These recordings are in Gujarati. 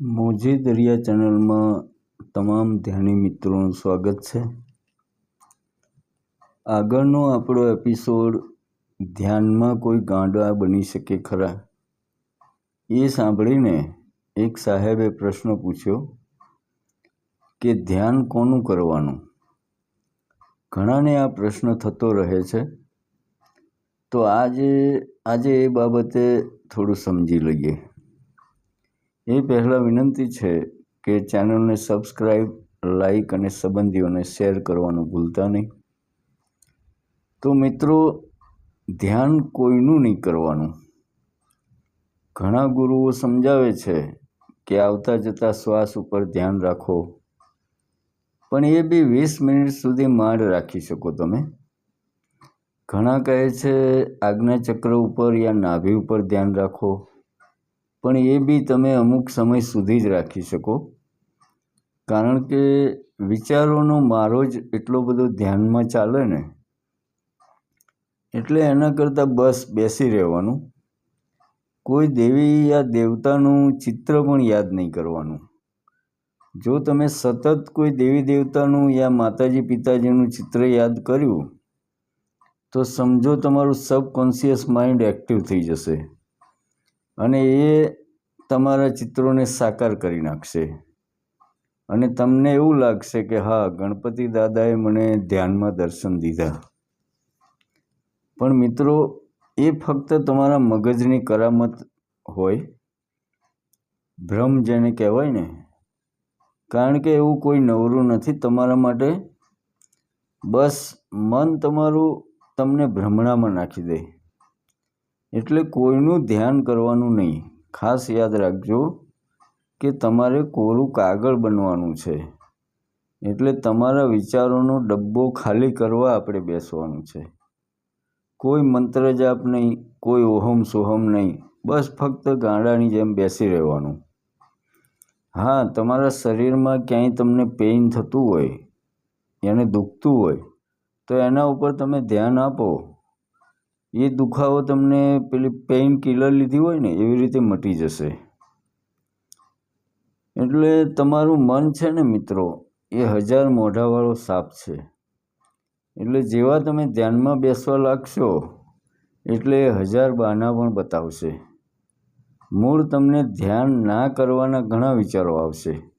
મોજી દરિયા ચેનલમાં તમામ ધ્યાની મિત્રોનું સ્વાગત છે. આગળનો આપણો એપિસોડ ધ્યાનમાં કોઈ ગાંડા બની શકે ખરા? એ સાંભળીને એક સાહેબે પ્રશ્ન પૂછ્યો કે ધ્યાન કોનું કરવાનું? ઘણાને આ પ્રશ્ન થતો રહે છે. તો આજે આજે એ બાબતે થોડું સમજી લઈએ. એ પહેલાં વિનંતી છે કે ચેનલને સબસ્ક્રાઈબ લાઈક અને સંબંધીઓને શેર કરવાનું ભૂલતા નહીં. તો મિત્રો, ધ્યાન કોઈનું નહીં કરવાનું. ઘણા ગુરુઓ સમજાવે છે કે આવતા જતા શ્વાસ ઉપર ધ્યાન રાખો. પણ એ બી વીસ મિનિટ સુધી માંડ રાખી શકો તમે. ઘણા કહે છે, આજ્ઞાચક્ર ઉપર યા નાભી ઉપર ધ્યાન રાખો. પણ એ બી તમે અમુક સમય સુધી જ રાખી શકો. કારણ કે વિચારોનો મારો જ એટલો બધો ધ્યાનમાં ચાલે ને, એટલે એના કરતાં બસ બેસી રહેવાનું. કોઈ દેવી યા દેવતાનું ચિત્ર પણ યાદ નહીં કરવાનું. જો તમે સતત કોઈ દેવી દેવતાનું યા માતાજી પિતાજીનું ચિત્ર યાદ કર્યું, તો સમજો તમારું સબકોન્શિયસ માઇન્ડ એક્ટિવ થઈ જશે. અને એ તમારા ચિત્રોને સાકાર કરી નાખશે. અને તમને એવું લાગશે કે, હા, ગણપતિ દાદાએ મને ધ્યાનમાં દર્શન દીધા. પણ મિત્રો, એ ફક્ત તમારા મગજની કરામત હોય. ભ્રમ જેને કહેવાય ને, કારણ કે એવું કોઈ નવરું નથી તમારા માટે. બસ મન તમારું તમને ભ્રમણામાં નાખી દે. એટલે કોઈનું ધ્યાન કરવાનું નહીં. ખાસ યાદ રાખજો કે તમારે કોરું કાગળ બનવાનું છે. એટલે તમારા વિચારોનો ડબ્બો ખાલી કરવા આપણે બેસવાનું છે. કોઈ મંત્ર જાપ નહીં, કોઈ ઓહમ સોહમ નહીં, બસ ફક્ત ગાંડાની જેમ બેસી રહેવાનું. હા, તમારા શરીરમાં ક્યાંય તમને પેઇન થતું હોય, એને દુખતું હોય, તો એના ઉપર તમે ધ્યાન આપો. એ દુખાવો તમને પેલી પેઇન કિલર લીધી હોય ને, એવી રીતે મટી જશે. એટલે તમારું મન છે ને મિત્રો, એ હજાર મોઢાવાળો સાપ છે. એટલે જેવા તમે ધ્યાનમાં બેસવા લાગશો, એટલે હજાર બહાના પણ બતાવશે. મૂળ તમને ધ્યાન ના કરવાના ઘણા વિચારો આવશે.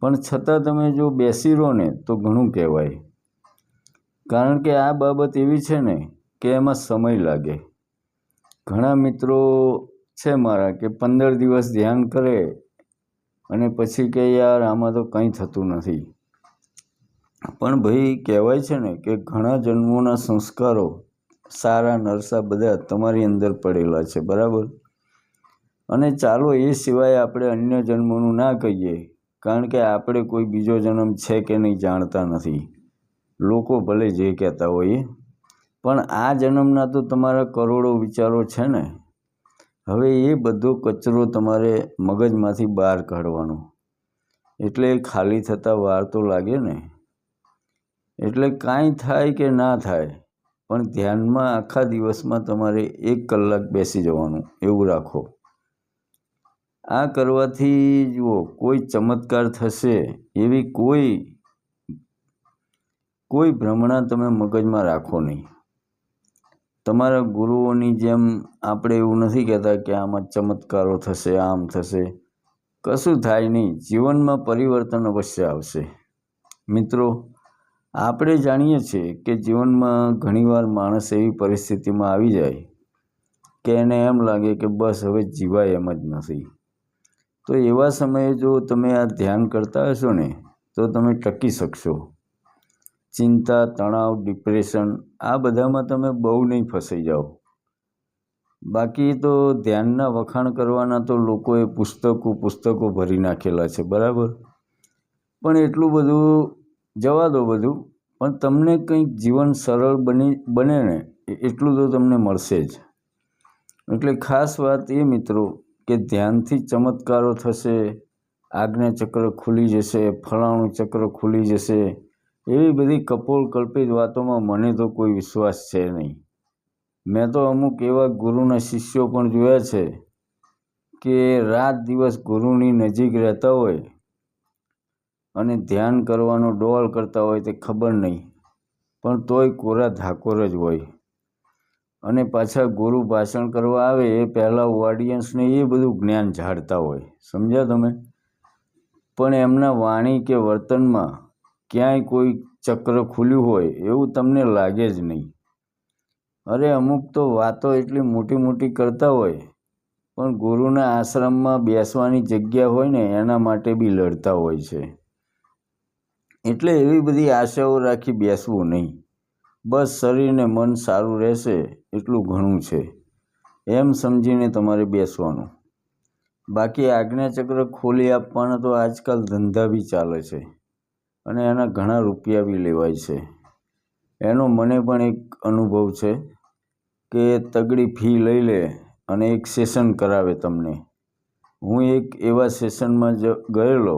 પણ છતાં તમે જો બેસી રહો ને, તો ઘણું કહેવાય. કારણ કે આ બાબત એવી છે ને કે એમાં સમય લાગે. ઘણા મિત્રો છે મારા કે પંદર દિવસ ધ્યાન કરે અને પછી કે યાર આમાં તો કંઈ થતું નથી. પણ ભાઈ કહેવાય છે ને કે ઘણા જન્મોના સંસ્કારો સારા, નરસા બધા તમારી અંદર પડેલા છે, બરાબર? અને ચાલો એ સિવાય આપણે અન્ય જન્મોનું ના કહીએ, કારણ કે આપણે કોઈ બીજો જન્મ છે કે નહીં જાણતા નથી. લોકો ભલે જે કહેતા હોઈએ પણ આ જન્મના તો તમારા કરોડો વિચારો છે ને. હવે એ બધો કચરો તમારે મગજમાંથી બહાર કાઢવાનો. એટલે ખાલી થતાં વાર તો લાગે ને. એટલે કાંઈ થાય કે ના થાય, પણ ધ્યાનમાં આખા દિવસમાં તમારે એક કલાક બેસી જવાનું, એવું રાખો. આ કરવાથી જુઓ, કોઈ ચમત્કાર થશે, એવી કોઈ કોઈ ભ્રમણા તમે મગજમાં રાખો નહીં. તમારા ગુરુઓની જેમ આપણે એવું નથી કહેતા કે આમાં ચમત્કારો થશે, આમ થશે. કશું થાય નહીં. જીવનમાં પરિવર્તન અવશ્ય આવશે. મિત્રો, આપણે જાણીએ છીએ કે જીવનમાં ઘણીવાર માણસ એવી પરિસ્થિતિમાં આવી જાય કે એને એમ લાગે કે બસ હવે જીવાય એમ જ નથી. તો એવા સમયે જો તમે આ ધ્યાન કરતા હશો ને, તો તમે ટકી શકશો. ચિંતા, તણાવ ડિપ્રેશન આ બધામાં તમે બહુ નહીં ફસાઈ જાઓ. બાકી તો ધ્યાનના વખાણ કરવાના તો લોકોએ પુસ્તકો પુસ્તકો ભરી નાખેલા છે, બરાબર? પણ એટલું બધું, જવા દો બધું, પણ તમને કંઈક જીવન સરળ બની, બને ને એટલું તો તમને મળશે જ. એટલે ખાસ વાત એ મિત્રો કે ધ્યાનથી ચમત્કારો થશે આજ્ઞા ચક્ર ખુલી જશે, ફલાણું ચક્ર ખુલી જશે એવી બધી કપોળ કલ્પિત વાતોમાં મને તો કોઈ વિશ્વાસ છે નહીં. મેં તો અમુક એવા ગુરુના શિષ્યો પણ જોયા છે કે રાત દિવસ ગુરુની નજીક રહેતા હોય અને ધ્યાન કરવાનો ડોળ કરતા હોય તે ખબર નહીં, પણ તોય કોરા ધાકોર જ હોય. અને પાછા ગુરુ ભાષણ કરવા આવે એ પહેલાં ઓડિયન્સને એ બધું જ્ઞાન ઝાડતા હોય. સમજ્યા તમે? પણ એમના વાણી કે વર્તનમાં ક્યાંય કોઈ ચક્ર ખુલ્યું હોય એવું તમને લાગે જ નહીં. અરે, અમુક તો વાતો એટલી મોટી મોટી કરતા હોય, પણ ગુરુના આશ્રમમાં બેસવાની જગ્યા હોય ને, એના માટે બી લડતા હોય છે. એટલે એવી બધી આશાઓ રાખી બેસવું નહીં. બસ શરીર ને મન સારું રહેશે એટલું ઘણું છે. એમ સમજીને તમારે બેસવાનું. બાકી આજ્ઞાચક્ર ખોલી આપવાના તો આજકાલ ધંધા બી ચાલે છે. અને એના ઘણા રૂપિયા બી લેવાય છે. એનો મને પણ એક અનુભવ છે કે તગડી ફી લઈ લે અને એક સેશન કરાવે તમને. હું એક એવા સેશનમાં જ ગયેલો.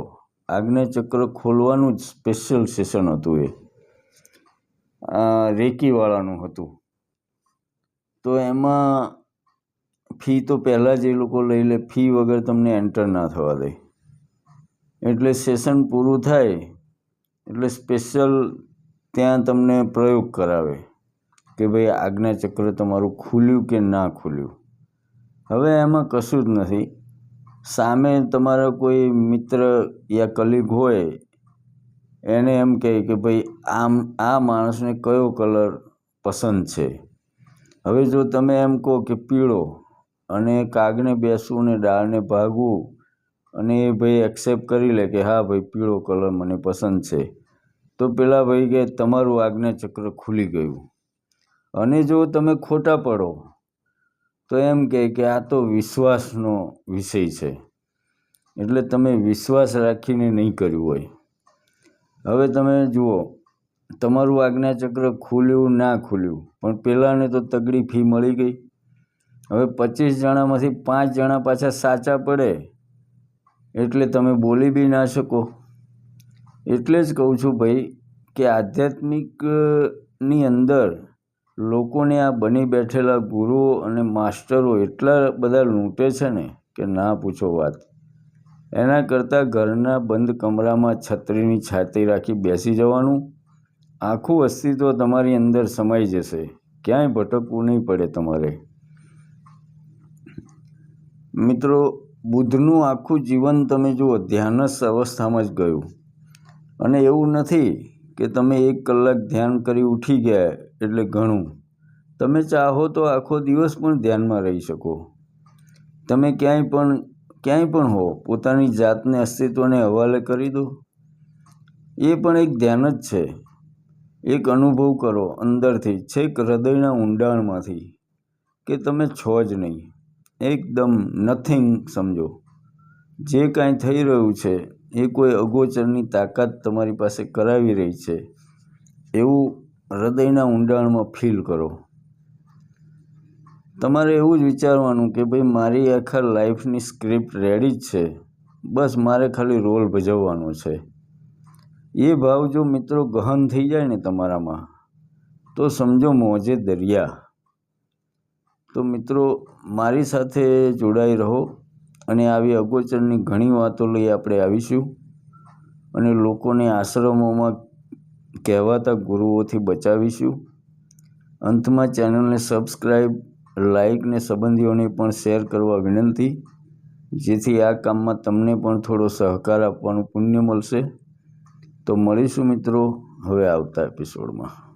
આજ્ઞાચક્ર ખોલવાનું જ સ્પેશિયલ સેશન હતું એ. રેકીવાળાનું હતું. તો એમાં ફી તો પહેલાં જ એ લોકો લઈ લે, ફી વગર તમને એન્ટર ના થવા દે. એટલે સેશન પૂરું થાય એટલે સ્પેશિયલ ત્યાં તમને પ્રયોગ કરાવે કે ભાઈ આજ્ઞાચક્ર તમારું ખુલ્યું કે ના ખુલ્યું. હવે એમાં કશું જ નથી. સામે તમારા કોઈ મિત્ર યા કલીગ હોય, એને એમ કહે કે ભાઈ આમ, આ માણસને કયો કલર પસંદ છે? હવે જો તમે એમ કહો કે પીળો અને કાગને બેસવું ને ડાળને ભાગવું અને એ ભાઈ એક્સેપ્ટ કરી લે કે હા ભાઈ પીળો કલર મને પસંદ છે તો પેલા ભાઈ કે તમારું આજ્ઞાચક્ર ખુલી ગયું. અને જો તમે ખોટા પડો, તો એમ કહે કે આ તો વિશ્વાસનો વિષય છે. એટલે તમે વિશ્વાસ રાખીને નહીં કર્યું હોય. હવે તમે જુઓ, તમારું આજ્ઞાચક્ર ખુલ્યું ના ખુલ્યું, પણ પહેલાંને તો તગડી ફી મળી ગઈ. હવે પચીસ જણામાંથી પાંચ જણા પાછા સાચા પડે, એટલે તમે બોલી બી ના શકો. એટલે જ કહું છું ભાઈ કે આધ્યાત્મિકની અંદર લોકોને આ બની બેઠેલા ગુરુઓ અને માસ્ટરો એટલા બધા લૂંટે છે ને કે ના પૂછો વાત. એના કરતાં ઘરના બંધ કમરામાં છત્રીની છાતી રાખી બેસી જવાનું, આખું અસ્તિત્વ તમારી અંદર સમાઈ જશે. ક્યાંય ભટકવું નહીં પડે તમારે. મિત્રો, બુદ્ધનું આખું જીવન તમે જુઓ, ધ્યાનસ્થ અવસ્થામાં જ ગયું. અને એવું નથી કે તમે એક કલાક ધ્યાન કરી ઉઠી ગયા એટલે ઘણું. તમે ચાહો તો આખો દિવસ પણ ધ્યાનમાં રહી શકો. તમે ક્યાંય પણ ક્યાંય પણ હો, પોતાની જાતને અસ્તિત્વને હવાલે કરી દો. એ પણ એક ધ્યાન જ છે. એક અનુભવ કરો અંદરથી, છેક હૃદયના ઊંડાણમાંથી, કે તમે છો જ નહીં. એકદમ નથિંગ સમજો. જે કાંઈ થઈ રહ્યું છે એ કોઈ અગોચરની તાકાત તમારી પાસે કરાવી રહી છે, એવું હૃદયના ઊંડાણમાં ફીલ કરો. તમારે એવું જ વિચારવાનું કે ભાઈ મારી આખા લાઈફની સ્ક્રિપ્ટ રેડી જ છે, બસ મારે ખાલી રોલ ભજવવાનો છે. એ ભાવ જો મિત્રો ગહન થઈ જાય ને તમારામાં, તો સમજો મોજે દરિયા. તો મિત્રો મારી સાથે જોડાઈ રહો. અને આવી અગોચરની ઘણી વાતો લઈ આપણે આવીશું. અને લોકોને આશ્રમોમાં કહેવાતા ગુરુઓથી બચાવીશું. અંતમાં ચેનલને સબસ્ક્રાઈબ લાઇક ને સંબંધીઓને પણ શેર કરવા વિનંતી. જેથી આ કામમાં તમને પણ થોડો સહકાર આપવાનું પુણ્ય મળશે. તો મળીશું મિત્રો, હવે આવતા એપિસોડમાં